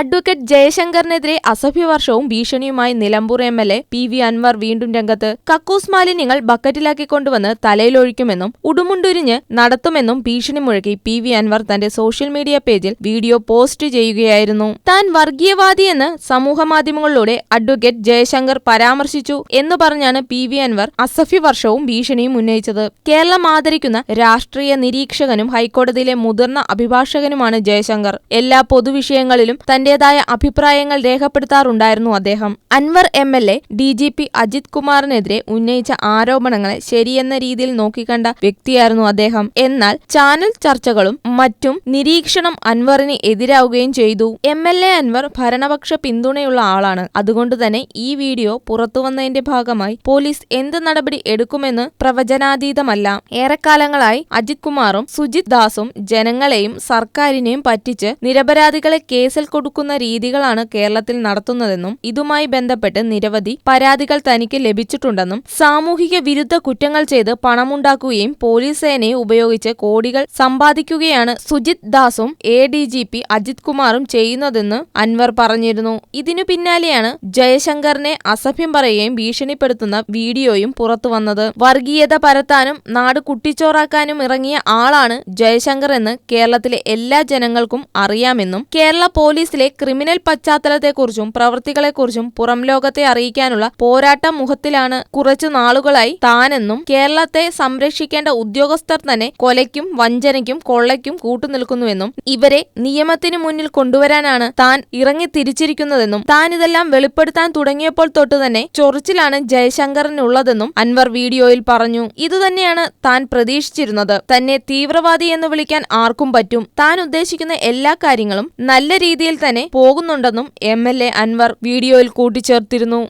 Advocate ജയശങ്കറിനെതിരെ അസഭ്യവർഷവും ഭീഷണിയുമായി Nilambur M L A P V Anvar വീണ്ടും രംഗത്ത്. കക്കൂസ് മാലിന്യങ്ങൾ ബക്കറ്റിലാക്കിക്കൊണ്ടുവന്ന് തലയിലൊഴിക്കുമെന്നും ഉടുമുണ്ടുരിഞ്ഞ് നടത്തുമെന്നും ഭീഷണി മുഴക്കി പി വി അൻവർ തന്റെ സോഷ്യൽ മീഡിയ പേജിൽ വീഡിയോ പോസ്റ്റ് ചെയ്യുകയായിരുന്നു. താൻ വർഗീയവാദിയെന്ന് സമൂഹമാധ്യമങ്ങളിലൂടെ അഡ്വക്കേറ്റ് ജയശങ്കർ പരാമർശിച്ചു എന്ന് പറഞ്ഞാണ് പി വി അൻവർ അസഭ്യവർഷവും ഭീഷണിയും ഉന്നയിച്ചത്. കേരളം ആദരിക്കുന്ന രാഷ്ട്രീയ നിരീക്ഷകനും ഹൈക്കോടതിയിലെ മുതിർന്ന അഭിഭാഷകനുമാണ് ജയശങ്കർ. എല്ലാ പൊതുവിഷയങ്ങളിലും തന്റേതായ അഭിപ്രായങ്ങൾ രേഖപ്പെടുത്താറുണ്ടായിരുന്നു അദ്ദേഹം. Anvar M L A D G P Ajith കുമാറിനെതിരെ ഉന്നയിച്ച ആരോപണങ്ങളെ ശരിയെന്ന രീതിയിൽ നോക്കിക്കണ്ട വ്യക്തിയായിരുന്നു അദ്ദേഹം. എന്നാൽ ചാനൽ ചർച്ചകളും മറ്റും നിരീക്ഷണം അൻവറിന് എതിരാവുകയും ചെയ്തു. എം എൽ എ അൻവർ ഭരണപക്ഷ പിന്തുണയുള്ള ആളാണ്. അതുകൊണ്ട് തന്നെ ഈ വീഡിയോ പുറത്തുവന്നതിന്റെ ഭാഗമായി പോലീസ് എന്ത് നടപടി എടുക്കുമെന്ന് പ്രവചനാതീതമല്ല. ഏറെക്കാലങ്ങളായി അജിത് കുമാറും സുജിത് ദാസും ജനങ്ങളെയും സർക്കാരിനെയും പറ്റിച്ച് നിരപരാധികളെ കേസിൽ കൊടുക്കുന്ന രീതികളാണ് കേരളത്തിൽ നടത്തുന്നതെന്നും ഇതുമായി ബന്ധപ്പെട്ട് നിരവധി പരാതികൾ തനിക്ക് ലഭിച്ചിട്ടുണ്ടെന്നും സാമൂഹിക വിരുദ്ധ കുറ്റങ്ങൾ ചെയ്ത് പണമുണ്ടാക്കുകയും പോലീസ് സേനയെ ഉപയോഗിച്ച് കോടികൾ സമ്പാദിക്കുകയാണ് Sujith ദാസും A D G P Ajith കുമാറും ചെയ്യുന്നതെന്ന് അൻവർ പറഞ്ഞിരുന്നു. ഇതിനു പിന്നാലെയാണ് ജയശങ്കറിനെ അസഭ്യം പറയുകയും ഭീഷണിപ്പെടുത്തുന്ന വീഡിയോയും പുറത്തുവന്നത് വർഗീയത പരത്താനും നാട് കുട്ടിച്ചോറാക്കാനും ഇറങ്ങിയ ആളാണ് ജയശങ്കർ എന്ന് കേരളത്തിലെ എല്ലാ ജനങ്ങൾക്കും അറിയാമെന്നും കേരള പോലീസിലെ ക്രിമിനൽ പശ്ചാത്തലത്തെക്കുറിച്ചും പ്രവൃത്തികളെക്കുറിച്ചും പുറം ലോകത്തെ അറിയിക്കാനുള്ള പോരാട്ട മുഖത്തിലാണ് കുറച്ചു നാളുകളായി താനെന്നും കേരളത്തെ സംരക്ഷിക്കേണ്ട ഉദ്യോഗസ്ഥർ തന്നെ കൊലയ്ക്കും വഞ്ചനയ്ക്കും കൊള്ളയ്ക്കും കൂട്ടുനിൽക്കുന്നുവെന്നും ഇവരെ നിയമത്തിനു മുന്നിൽ കൊണ്ടുവരാനാണ് താൻ ഇറങ്ങി തിരിച്ചിരിക്കുന്നതെന്നും താൻ ഇതെല്ലാം വെളിപ്പെടുത്താൻ തുടങ്ങിയപ്പോൾ തൊട്ട് തന്നെ ചൊറിച്ചിലാണ് ജയശങ്കറിനുള്ളതെന്നും അൻവർ വീഡിയോയിൽ പറഞ്ഞു. ഇതുതന്നെയാണ് താൻ പ്രതീക്ഷിച്ചിരുന്നത്. തന്നെ തീവ്രവാദി എന്ന് വിളിക്കാൻ ആർക്കും പറ്റും. താൻ ഉദ്ദേശിക്കുന്ന എല്ലാ കാര്യങ്ങളും നല്ല രീതിയിൽ തന്നെ പോകുന്നുണ്ടെന്നും എം എൽ എ അൻവർ വീഡിയോയിൽ കൂട്ടിച്ചേർത്തിരുന്നു